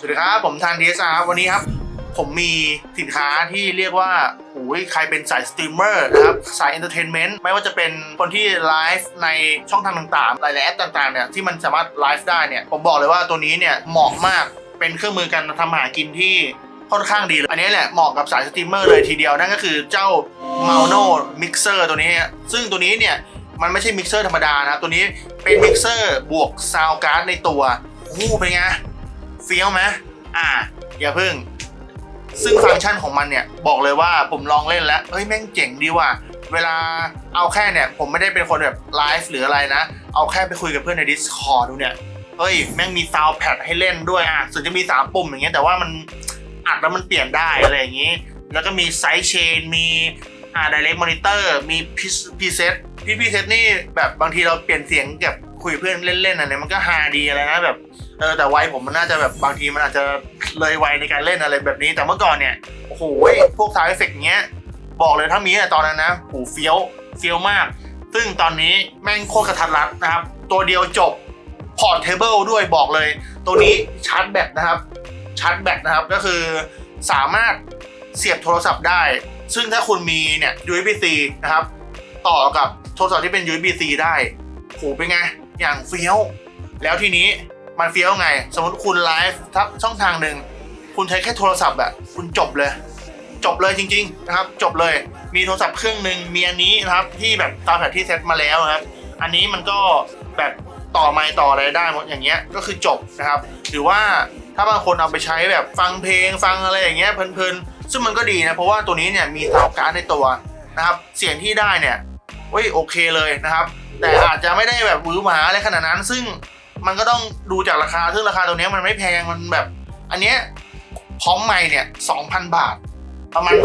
สวัสดีครับ ผมทันดีสครับวันนี้ครับ ผมมีสินค้าที่เรียกว่าโอ้ยใครเป็นสายสตรีมเมอร์นะครับ สายเอนเตอร์เทนเมนต์ไม่ว่าจะเป็นคนที่ไลฟ์ในช่องทางต่างๆหลายๆแอปต่างๆเนี่ยที่มันสามารถไลฟ์ได้เนี่ย ผมบอกเลยว่าตัวนี้เนี่ยเหมาะมากเป็นเครื่องมือการทำอาหากินที่ค่อนข้างดีเลย อันนี้แหละเหมาะกับสายสตรีมเมอร์เลยทีเดียวนั่นก็คือเจ้า m a u n o Mixer ตัวนี้ ซึ่งตัวนี้เนี่ยมันไม่ใช่มิกเซอร์ธรรมดานะครับตัวนี้เป็นมิกเซอร์บวกซาวการ์ดในตัวโอ้เป็นไง เฟี้ยวไหมอ่าอย่าพึ่ง ซึ่งฟังก์ชันของมันเนี่ยบอกเลยว่าผมลองเล่นแล้วเฮ้ยแม่งเจ๋งดีว่ะเวลาเอาแค่เนี่ยผมไม่ได้เป็นคนแบบไลฟ์หรืออะไรนะ เอาแค่ไปคุยกับเพื่อนใน Discord ดูเนี่ยเฮ้ยแม่งมีซาวแพดให้เล่นด้วยอะส่วนจะมี3ปุ่มอย่างเงี้ยแต่ว่ามันอัดแล้วมันเปลี่ยนได้อะไรอย่างงี้ แล้วก็มีไซส์เชนมี อ่า direct monitor มีพีเซตพี่พีเซตนี่แบบบางทีเราเปลี่ยนเสียงกับคุยเพื่อนเล่นๆอะไรมันก็ฮาดีอะไรนะแบบเออแต่วัยผมมันน่าจะแบบบางทีมันอาจจะเลยวัยในการเล่นอะไรแบบนี้แต่เมื่อก่อนเนี่ยโอ้โหพวกซาวด์เอฟเฟกต์เงี้ยบอกเลยถ้ามีแต่ตอนนั้นนะโหเฟี้ยวเฟี้ยวมาก ซึ่งตอนนี้แม่งโคตรกระทัดรัดนะครับ ตัวเดียวจบพอร์ตเทเบิลด้วยบอกเลย ตัวนี้ชาร์จแบตนะครับชาร์จแบตนะครับก็คือสามารถเสียบโทรศัพท์ได้ ซึ่งถ้าคุณมีเนี่ย USB-C นะครับ ต่อกับโทรศัพท์ที่เป็น USB-C ได้โหเป็นไง อย่างเฟี้ยว แล้วทีนี้มันเฟี้ยวไง สมมติคุณไลฟ์ทักช่องทางหนึ่ง คุณใช้แค่โทรศัพท์อะคุณจบเลย จบเลยจริง ๆ นะครับ จบเลย มีโทรศัพท์เครื่องหนึ่งมีอันนี้นะครับ ที่แบบตามแผนที่เซตมาแล้วนะครับ อันนี้มันก็แบบต่อไมค์ต่ออะไรได้หมดอย่างเงี้ยก็คือจบนะครับ หรือว่าถ้าบางคนเอาไปใช้แบบฟังเพลงฟังอะไรอย่างเงี้ยเพลินๆ ซึ่งมันก็ดีนะ เพราะว่าตัวนี้เนี่ยมีซาวการ์ดในตัวนะครับ เสียงที่ได้เนี่ยเฮ้ยโอเคเลยนะครับ แต่อาจจะไม่ได้แบบหวือหวาอะไรขนาดนั้น ซึ่งมันก็ต้องดูจากราคา ซึ่งราคาตัวนี้มันไม่แพง มันแบบ อันเนี้ยพร้อมใหม่เนี่ย2,000บาท ประมาณ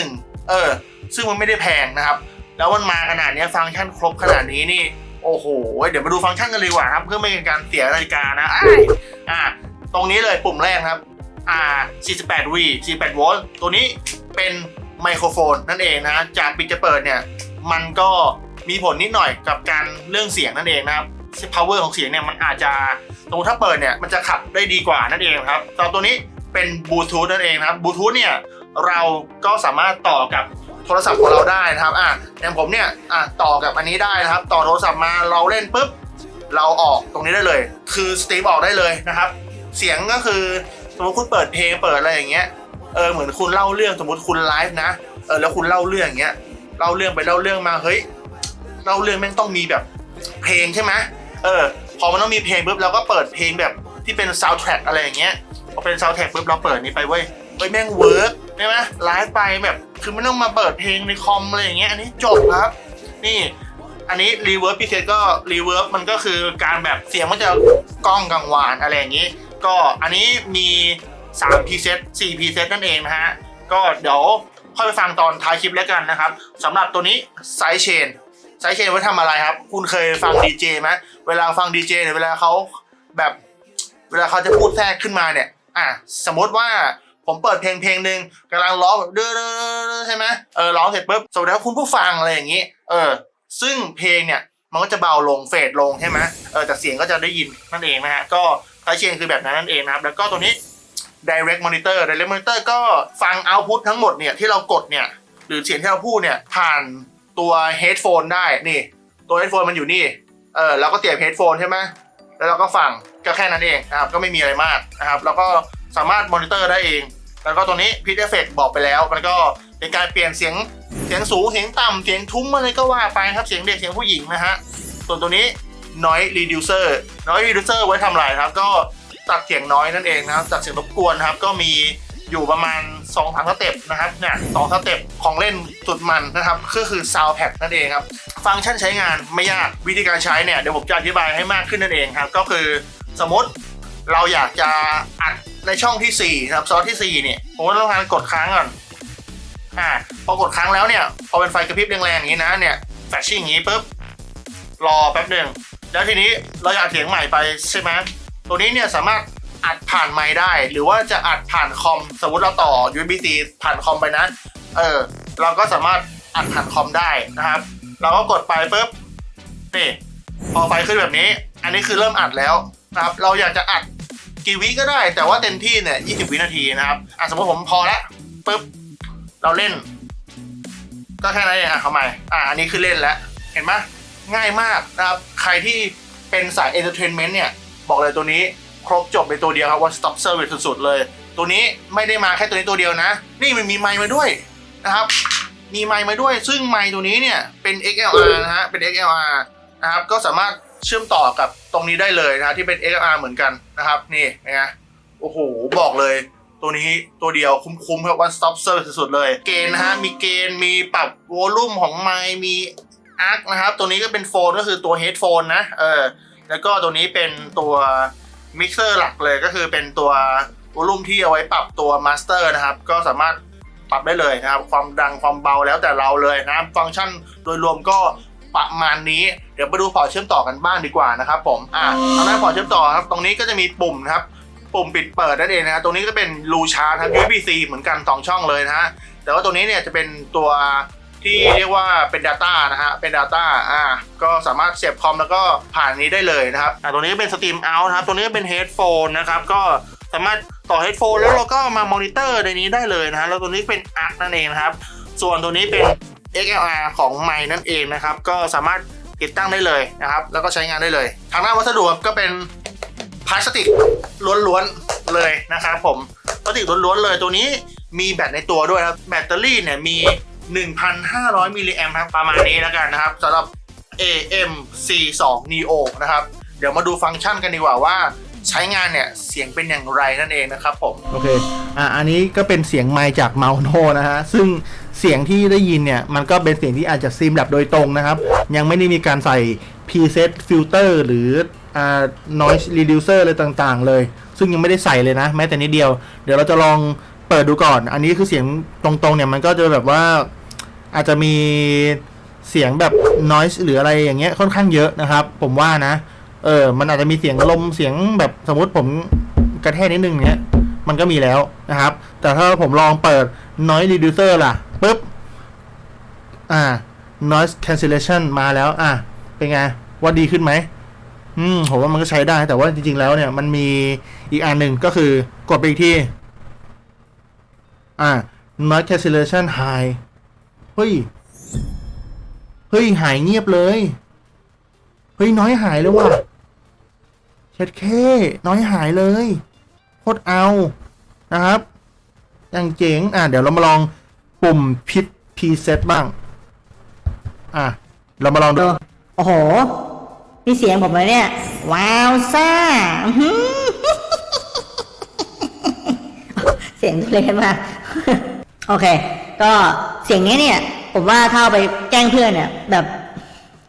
2,001เออ ซึ่งมันไม่ได้แพงนะครับ แล้วมันมาขนาดนี้ฟังก์ชันครบขนาดนี้นี่ โอ้โห เดี๋ยวมาดูฟังก์ชันกันเลยว่าครับ เพื่อไม่เป็นการเสียนาฬิกานะอ่าตรงนี้เลยปุ่มแรกครับ อ่า48 V 48โวลต์ตัวนี้เป็นไมโครโฟนนั่นเองนะจากปิดจะเปิดเนี่ยมันก็มีผลนิดหน่อยกับการเรื่องเสียงนั่นเองนะครับ power ของเสียงเนี่ยมันอาจจะตรงถ้าเปิดเนี่ยมันจะขับได้ดีกว่านั่นเองครับตอตัวนี้เป็นบลูทูธนั่นเองนะครับบลูทูธเนี่ยเราก็สามารถต่อกับโทรศัพท์ของเราได้นะครับอะอย่างผมเนี่ยอะต่อกับอันนี้ได้นะครับ ต่อโทรศัพท์มาเราเล่นปุ๊บเราออกตรงนี้ได้เลย คือสตรีมออกได้เลยนะครับ เสียงก็คือ สมมติคุณเปิดเพลงเปิดอะไรอย่างเงี้ยเออเหมือนคุณเล่าเรื่องสมมติคุณไลฟ์นะเออแล้วคุณเล่าเรื่องอย่างเงี้ยเล่าเรื่องไปเล่าเรื่องมาเฮ้ยเล่าเรื่องแม่งต้องมีแบบเพลงใช่ไหมเออ พอมันต้องมีเพลงปุ๊บเราก็เปิดเพลงแบบที่เป็นซาวด์แทร็กอะไรอย่างเงี้ยพอเป็นซาวด์แทร็กปุ๊บเราเปิดนี้ไปเว้ยเฮ้ยแม่งเวิร์กใช่ไหมไลฟ์ไปแบบคือไม่ต้องมาเปิดเพลงในคอมอะไรอย่างเงี้ยอันนี้จบครับ นี่อันนี้รีเวิร์บพิเศษก็รีเวิร์บมันก็คือการแบบเสียงมันจะก้องกังวานอะไรอย่างนี้ ก็อันนี้มี3 p ีเซต4 p ีเซตนั่นเองนะฮะ ก็เดี๋ยวค่อยไปฟังตอนท้ายคลิปแล้วกันนะครับสำหรับตัวนี้ไซเชนไซเชนไว้ทำอะไรครับ คุณเคยฟังดีเจไหมเวลาฟังดีเจเนี่ยเวลาเขาแบบเวลาเขาจะพูดแทรกขึ้นมาเนี่ย อะสมมติว่าผมเปิดเพลงเพลงหนึ่งกำลังร้องแบบเด้อๆๆใช่ไหมเออร้องเสร็จปุ๊บสมมติว่าคุณผู้ฟังอะไรอย่างนี้ เออ ซึ่งเพลงเนี่ยมันก็จะเบาลงเฟดลงใช่ไหมเออแต่เสียงก็จะได้ยินนั่นเองนะฮะก็ ไซเชนคือแบบนั้นนั่นเองนะครับ แล้วก็ตัวนี้ direct monitor direct monitor ก็ฟัง output ทั้งหมดเนี่ยที่เรากดเนี่ยหรือเสียงที่เราพูดเนี่ยผ่านตัว headphone ได้นี่ ตัว headphone มันอยู่นี่เออเราก็เสียบ headphone ใช่ไหมแล้วเราก็ฟังก็แค่นั้นเองนะครับก็ไม่มีอะไรมากนะครับ แล้วก็สามารถมอนิเตอร์ได้เอง แล้วก็ตัวนี้ pitch effect บอกไปแล้ว มันก็เป็นการเปลี่ยนเสียงเสียงสูงเสียงต่ำเสียงทุ้มอะไรก็ว่าไปครับเสียงเด็กเสียงผู้หญิงนะฮะส่วนตัวนี้ noise reducer noise reducer ไว้ทำอะไรครับ ก็ตัดเสียงน้อยนั่นเองนะครับตัดเสียงรบกวนครับ ก็มีอยู่ประมาณ2องสามสเต็ปนะครับเนี่ยสองสเต็ปของเล่นสุดมันนะครับก็คือ sound pad นั่นเองครับ ฟังก์ชันใช้งานไม่ยากวิธีการใช้เนี่ยเดี๋ยวผมจะอธิบายให้มากขึ้นนั่นเองครับ ก็คือสมมติเราอยากจะอัดในช่องที่4นะครับซอสที่4เนี่ยผมก็ต้องการกดค้างก่อนอ่าพอกดค้างแล้วเนี่ยพอเป็นไฟกระพริบแรงๆอย่างนี้นะเนี่ยแฟชชิ่งอย่างนี้ปุ๊บรอแป๊บหนึ่ง แล้วทีนี้เราอยากเสียงใหม่ไปใช่ไหมตัวนี้เนี่ยสามารถอัดผ่านไมค์ได้ หรือว่าจะอัดผ่านคอมสมมติเราต่อ USB-C ผ่านคอมไปนะ เออ เราก็สามารถอัดผ่านคอมได้นะครับ เราก็กดไปปุ๊บนี่พอไฟขึ้นแบบนี้ อันนี้คือเริ่มอัดแล้วนะครับ เราอยากจะอัดกี่วิก็ได้ แต่ว่าเต็มที่เนี่ย20 วินาทีนะครับอะสมมติผมพอแล้วปุ๊บเราเล่น ก็แค่นั้นเองอะเข้ามาอะอันนี้คือเล่นแล้วเห็นไหม ง่ายมากนะครับ ใครที่เป็นสายเอนเตอร์เทนเมนต์เนี่ย บอกเลยตัวนี้ครบจบในตัวเดียวครับ one stop service สุดๆเลย ตัวนี้ไม่ได้มาแค่ตัวนี้ตัวเดียวนะ นี่มันมีไมค์มาด้วยนะครับ มีไมค์มาด้วย ซึ่งไมค์ตัวนี้เนี่ยเป็น XLR นะฮะ เป็น XLR นะครับ ก็สามารถเชื่อมต่อกับตรงนี้ได้เลยนะฮะที่เป็น XLR เหมือนกันนะครับ นี่นะฮะโอ้โห บอกเลยตัวนี้ตัวเดียวคุ้มๆครับ one stop service สุดๆเลย เกณฑ์นะฮะ มีเกณฑ์มีปรับวอลลุ่มของไมค์มี อาร์คนะครับ ตัวนี้ก็เป็นโฟนก็คือตัวเฮดโฟนนะ เออ แล้วก็ตัวนี้เป็นตัวมิกเซอร์หลักเลยก็คือเป็นตัววอลลุ่มที่เอาไว้ปรับตัวมาสเตอร์นะครับ ก็สามารถปรับได้เลยนะครับ ความดังความเบาแล้วแต่เราเลยนะครับฟังก์ชันโดยรวมก็ประมาณนี้ เดี๋ยวไปดูพอร์ตเชื่อมต่อกันบ้างดีกว่านะครับผม อ่าทางด้านพอร์ตเชื่อมต่อครับ ตรงนี้ก็จะมีปุ่มนะครับ ปุ่มปิดเปิดนั่นเองนะฮะตรงนี้ก็เป็นรูชาร์จครับ USB-C เหมือนกัน 2 ช่องเลยนะฮะ แต่ว่าตัวนี้เนี่ยจะเป็นตัว ที่เรียกว่าเป็น Data นะฮะเป็น Data อ่าก็สามารถเสียบคอมแล้วก็ผ่านนี้ได้เลยนะครับอ่าตัวนี้ก็เป็น Steam Out นะครับตัวนี้ก็เป็น Headphone นะครับก็สามารถต่อ Headphone แล้วเราก็มามอนิเตอร์ในนี้ได้เลยนะฮะแล้วตัวนี้เป็น ARC นั่นเองนะครับ ส่วนตัวนี้เป็น XLR ของไมค์นั่นเองนะครับ ก็สามารถติดตั้งได้เลยนะครับ แล้วก็ใช้งานได้เลย ทางด้านวัสดุก็เป็นพลาสติกล้วนๆเลยนะครับผมพลาสติกล้วนๆเลยตัวนี้มีแบตในตัวด้วยครับแบตเตอรี่เนี่ยมี 1,500 มิลลิแอมป์ครับประมาณนี้แล้วกันนะครับสำหรับ AM42 Neo นะครับ เดี๋ยวมาดูฟังก์ชันกันดีกว่าว่าใช้งานเนี่ยเสียงเป็นอย่างไรนั่นเองนะครับผม โอเค อะอันนี้ก็เป็นเสียงไมค์จากเมาโนนะฮะ ซึ่งเสียงที่ได้ยินเนี่ย มันก็เป็นเสียงที่อาจจะซิมแบบโดยตรงนะครับ ยังไม่ได้มีการใส่ preset filter หรืออ่า noise reducer อะไรต่างๆ เลย ซึ่งยังไม่ได้ใส่เลยนะ แม้แต่นิดเดียว เดี๋ยวเราจะลอง เปิดดูก่อน อันนี้คือเสียงตรงๆเนี่ยมันก็จะแบบว่าอาจจะมีเสียงแบบ noise หรืออะไรอย่างเงี้ยค่อนข้างเยอะนะครับ ผมว่านะ เออ มันอาจจะมีเสียงลมเสียงแบบสมมติผมกระแทกนิดนึงเนี้ย มันก็มีแล้วนะครับ แต่ถ้าผมลองเปิด noise reducer ล่ะปุ๊บ อ่า noise cancellation มาแล้ว อะ เป็นไง ว่าดีขึ้นไหม อืม ผมว่ามันก็ใช้ได้ แต่ว่าจริงๆ แล้วเนี่ย มันมีอีกอันหนึ่งก็คือกดไปอีกที่ อ่า noise cancellation high เฮ้ย เฮ้ย หายเงียบเลย เฮ้ย น้อยหายเลยว่ะเช็ดเคน้อยหายเลย โคตรเอา นะครับอย่างเจ๋ง อะ เดี๋ยวเรามาลองปุ่มพิษพีเซตบ้าง อะ เรามาลองดู โอ้โห นี่เสียงผมเลยเนี่ย ว้าวซ่าอื้อหือ เสียงทุเรศมากโอเค ก็เสียงนี้เนี่ย ผมว่าถ้าเอาไปแกล้งเพื่อนเนี่ย แบบ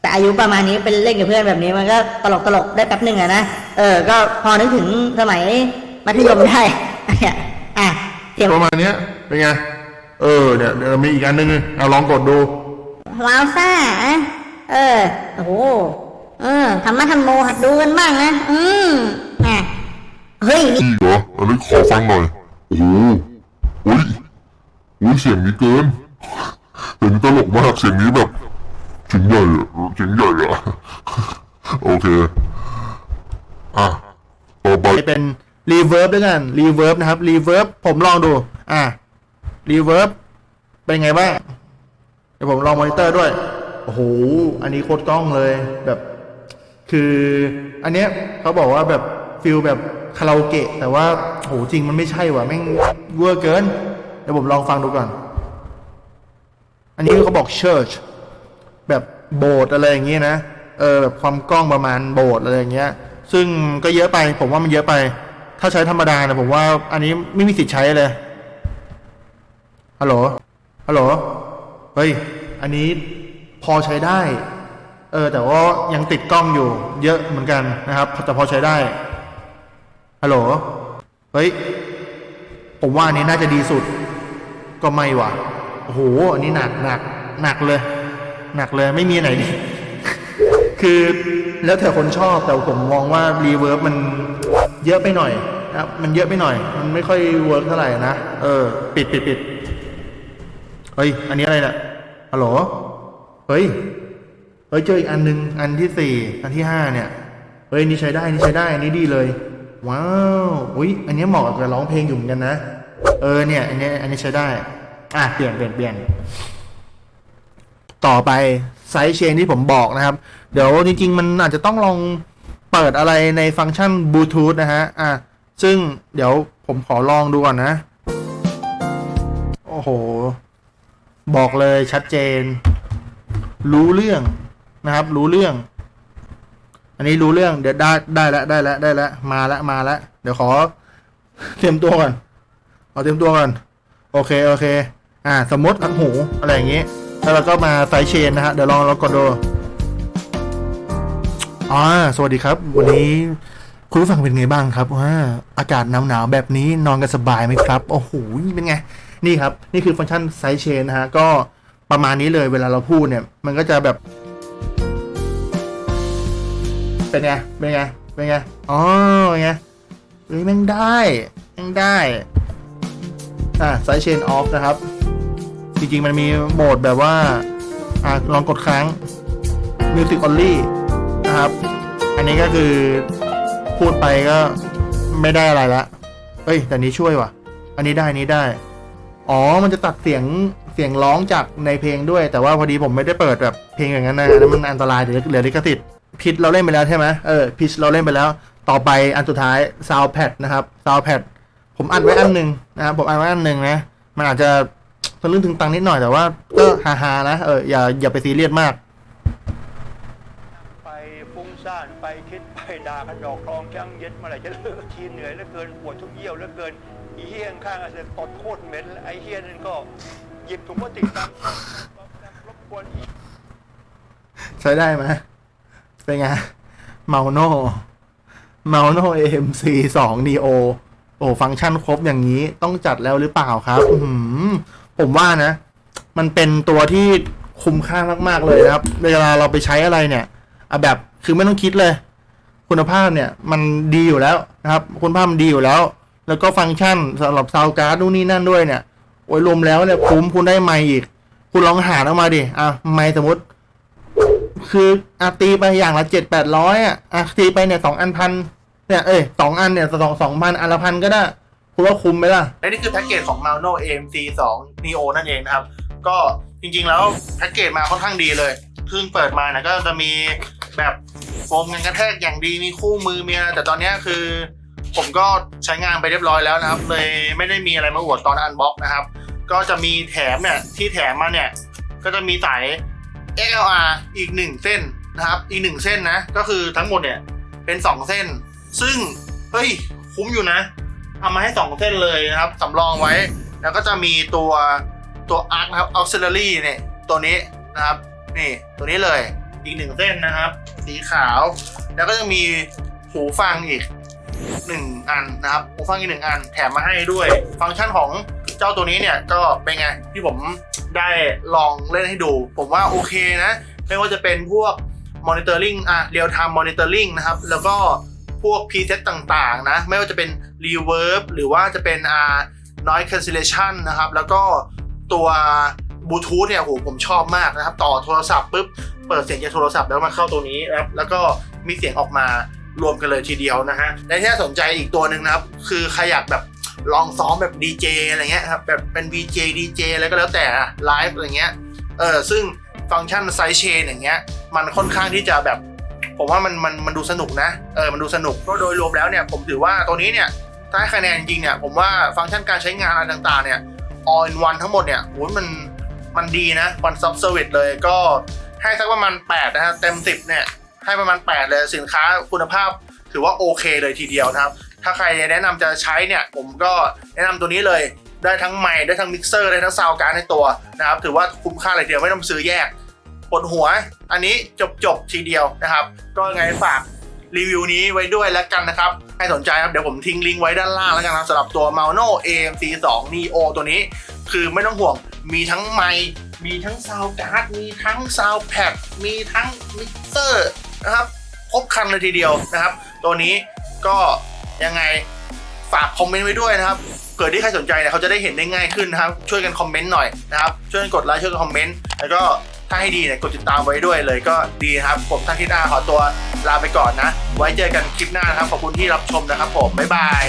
แต่อายุประมาณนี้เป็นเล่นกับเพื่อนแบบนี้มันก็ตลกตลกๆได้แป๊บหนึ่งอะนะเออ ก็พอนึกถึงสมัยมัธยมได้เนี่ยอะเสียงประมาณเนี้ยเป็นไงเออเดี๋ยวเดี๋ยวมีอีกอันหนึงเอาลองกดดูว้าวซ่าอะเออโอ้โหเออทำมาทำโมหัดดูกันบ้างนะ อืมอะเฮ้ยนี่อีกเหรออันนี้ขอฟังหน่อย โอ้โหอุ้ยอุ้ยเสียงนี้เกินเสียงนี้ตลกมากเสียงนี้แบบเสียงใหญ่อะเสียงใหญ่อะโอเค อะต่อไปเป็นรีเวิร์บด้วยกันรีเวิร์บนะครับรีเวิร์บผมลองดู อะรีเวิร์บเป็นไงบ้างเดี๋ยวผมลองมอนิเตอร์ด้วยโอ้โหอันนี้โคตรกล้องเลยแบบ คือ อันเนี้ยเขาบอกว่าแบบ ฟิลแบบคาราโอเกะ แต่ว่าโหจริงมันไม่ใช่ว่ะแม่งเวอร์เกินเดี๋ยวผมลองฟังดูก่อน อันนี้เขาบอกเชิร์ชแบบโบสถ์อะไรอย่างเงี้ยนะเออแบบความกล้องประมาณโบสถ์อะไรอย่างเงี้ย ซึ่งก็เยอะไป ผมว่ามันเยอะไป ถ้าใช้ธรรมดาเนี่ยผมว่า อันนี้ไม่มีสิทธิ์ใช้เลยฮัลโหลฮัลโหลเฮ้ยอันนี้พอใช้ได้ เออแต่ว่ายังติดกล้องอยู่ เยอะเหมือนกันนะครับแต่พอใช้ได้ ฮัลโหล เฮ้ย ผมว่านี้น่าจะดีสุด ก็ไม่ว่ะ โอ้โห อันนี้หนักหนักหนักเลย หนักเลยไม่มีไหนดีคือแล้วแต่คนชอบแต่ผมมองว่ารีเวิร์บมันเยอะไปหน่อยนะมันเยอะไปหน่อย มันไม่ค่อยเวิร์กเท่าไหร่นะ เออ ปิดปิดปิดเฮ้ย อันนี้อะไรเนี่ยฮัลโหล เฮ้ย เฮ้ย เจออีกอันหนึ่งอันที่สี่ อันที่ห้าเนี่ย เฮ้ย นี่ใช้ได้ นี่ใช้ได้ อันนี้ดีเลย ว้าว อุ้ยอันนี้เหมาะกับการร้องเพลงอยู่เหมือนกันนะ เออเนี่ย อันนี้ อันนี้ใช้ได้ อะ เปลี่ยนเปลี่ยนเปลี่ยน ต่อไปไซส์เชนที่ผมบอกนะครับ เดี๋ยวจริง ๆ มันอาจจะต้องลองเปิดอะไรในฟังก์ชันบลูทูธนะฮะ อะ ซึ่งเดี๋ยวผมขอลองดูก่อนนะ โอ้โห บอกเลยชัดเจน รู้เรื่องนะครับ รู้เรื่อง นนี้รู้เรื่องเดี๋ยวได้ได้แล้วได้แล้วได้แล้วมาแล้วมาแล้วเดี๋ยวขอ เตรียมตัวก่อนเอาเตรียมตัวก่อนโอเคโอเค อ่า สมมติอักหูอะไรอย่างงี้ แล้วเราก็มาไซส์เชนนะฮะเดี๋ยวลองเรากดดูอ่าสวัสดีครับ วันนี้คุณผู้ฟังเป็นไงบ้างครับว่าอากาศหนาวๆแบบนี้นอนกันสบายไหมครับ โอ้โหเป็นไง นี่ครับ นี่คือฟังก์ชันไซส์เชนนะฮะ ก็ประมาณนี้เลยเวลาเราพูดเนี่ย มันก็จะแบบ เป็นไง เป็นไง เป็นไง อ๋อเป็นไงเฮ้ยแม่งได้แม่งได้ อ่าไซส์เชนออฟนะครับ จริงๆ มันมีโหมดแบบว่า อ่าลองกดค้าง Music Only นะครับ อันนี้ก็คือพูดไปก็ไม่ได้อะไรละ เอ้ย แต่นี้ช่วยว่ะ อันนี้ได้อันนี้ได้ อ๋อ มันจะตัดเสียงเสียงร้องจากในเพลงด้วย แต่ว่าพอดีผมไม่ได้เปิดแบบเพลงอย่างนั้นนะอันนั้นมันอันตรายเดี๋ยวเหลือลิขสิทธิ์ พิชเราเล่นไปแล้วใช่ไหมเออพิชเราเล่นไปแล้ว ต่อไปอันสุดท้าย Soundpad นะครับ Soundpad ผมอัดไว้อันหนึ่งนะครับผมอัดไว้อันหนึ่งนะ มันอาจจะทะลึ่งถึงตังนิดหน่อยแต่ว่าก็ฮาๆนะเอออย่าอย่าไปซีเรียสมาก ไปฟุ้งซ่านไปคิดไปด่ากันดอกคลองจังเย็นเมื่อไหร่จะเลิกทีเหนื่อยเหลือเกินปวดทุกเยี่ยวเหลือเกินอีเฮียข้างๆอาจจะตดโคตรเหม็นไอ้เฮียนั่นก็หยิบถุงพลาสติกตามรบกวนอีใช้ได้ไหม เป็นไงเมาโนเมาโน AMC 2 Neo โอ้ฟังก์ชันครบอย่างนี้ต้องจัดแล้วหรือเปล่าครับอื้อหือผมว่านะ มันเป็นตัวที่คุ้มค่ามาก ๆ เลยนะครับ เวลาเราไปใช้อะไรเนี่ยอะแบบคือไม่ต้องคิดเลย คุณภาพเนี่ย มันดีอยู่แล้วนะครับ คุณภาพมันดีอยู่แล้ว แล้วก็ฟังก์ชันสำหรับซาวการ์ดนู่นนี่นั่นด้วยเนี่ยโอ้ยรวมแล้วเนี่ยคุ้มคุณได้ไมค์อีก คุณลองหาออกมาดิอะไมค์สมมติ คืออาตีไปอย่างละเจ็ดแปดร้อยอะอะตีไปเนี่ยสองอันพันเนี่ยเอ้ยสองอันเนี่ยสองสองพันอันละพันก็ได้คุณว่าคุ้มไหมล่ะ และนี่คือแพ็กเกจของ Malno AMC 2 Neo นั่นเองนะครับ ก็จริงๆแล้วแพ็กเกจมาค่อนข้างดีเลยเพิ่งเปิดมานะก็จะมีแบบโฟมกันกระแทกอย่างดีมีคู่มือมีอะไรแต่ตอนนี้คือ ผมก็ใช้งานไปเรียบร้อยแล้วนะครับ เลยไม่ได้มีอะไรมาอวดตอนอันบ็อกนะครับ ก็จะมีแถมเนี่ยที่แถมมาเนี่ยก็จะมีสาย XLR อีกหนึ่งเส้นนะครับ อีกหนึ่งเส้นนะ ก็คือทั้งหมดเนี่ยเป็นสองเส้น ซึ่ง เฮ้ย คุ้มอยู่นะทำมาให้ 2 เส้นเลยนะครับสำรองไว้ แล้วก็จะมีตัวตัวอาร์คนะครับ auxiliary เนี่ยตัวนี้นะครับ นี่ตัวนี้เลยอีกหนึ่งเส้นนะครับ สีขาว แล้วก็จะมีหูฟังอีกหนึ่งอันนะครับ หูฟังอีกหนึ่งอัน แถมมาให้ด้วย ฟังก์ชันของ เจ้าตัวนี้เนี่ยก็เป็นไงที่ผมได้ลองเล่นให้ดู ผมว่าโอเคนะ ไม่ว่าจะเป็นพวก monitoring อะ real time monitoring นะครับ แล้วก็พวก preset ต่างๆนะ ไม่ว่าจะเป็น reverb หรือว่าจะเป็นอ่า noise cancellation นะครับ แล้วก็ตัวบลูทูธเนี่ยโหผมชอบมากนะครับ ต่อโทรศัพท์ปุ๊บเปิดเสียงจากโทรศัพท์แล้วมาเข้าตัวนี้นะครับแล้วก็มีเสียงออกมารวมกันเลยทีเดียวนะฮะและที่น่าสนใจอีกตัวหนึ่งนะครับ คือใครอยากแบบ ลองซ้อมแบบ DJ อะไรเงี้ยครับแบบเป็น VJ DJ อะไรก็แล้วแต่ไลฟ์อะไรเงี้ยเออซึ่งฟังก์ชันไซเชนอย่างเงี้ยมันค่อนข้างที่จะแบบผมว่ามันมันมันดูสนุกนะเออมันดูสนุกก็โดยรวมแล้วเนี่ยผมถือว่าตัวนี้เนี่ยถ้าให้คะแนนจริงเนี่ยผมว่าฟังก์ชันการใช้งานอะไรต่างๆเนี่ย all in one ทั้งหมดเนี่ยโหมันมันดีนะ one stop service เลยก็ให้สักประมาณ8นะฮะเต็ม 10เนี่ยให้ประมาณ 8 เลยสินค้าคุณภาพถือว่าโอเคเลยทีเดียวนะครับ ถ้าใครแนะนำจะใช้เนี่ยผมก็แนะนำตัวนี้เลยได้ทั้งไมค์ได้ทั้งมิกเซอร์ได้ทั้งซาวการ์ดในตัวนะครับถือว่าคุ้มค่าเลยทีเดียวไม่ต้องซื้อแยกปวดหัว อันนี้จบจบทีเดียวนะครับ ก็ไงฝากรีวิวนี้ไว้ด้วยแล้วกันนะครับให้สนใจครับเดี๋ยวผมทิ้งลิงก์ไว้ด้านล่างแล้วกันครับสำหรับตัว m a l n o AMC 2 Neo ตัวนี้ คือไม่ต้องห่วงมีทั้งไมค์มีทั้งซาวการ์ดมีทั้งซาวแพดมีทั้งมิกเซอร์นะครับครบครันเลยทีเดียวนะครับ ตัวนี้ก็ ยังไงฝากคอมเมนต์ไว้ด้วยนะครับเผื่อที่ใครสนใจเนี่ยเขาจะได้เห็นได้ง่ายขึ้นนะครับ ช่วยกันคอมเมนต์หน่อยนะครับ ช่วยกันกดไลค์ช่วยกันคอมเมนต์แล้วก็ถ้าให้ดีเนี่ยกดติดตามไว้ด้วยเลยก็ดีนะครับผมท่านทิดาขอตัวลาไปก่อนนะ ไว้เจอกันคลิปหน้านะครับขอบคุณที่รับชมนะครับ ผมบ๊ายบาย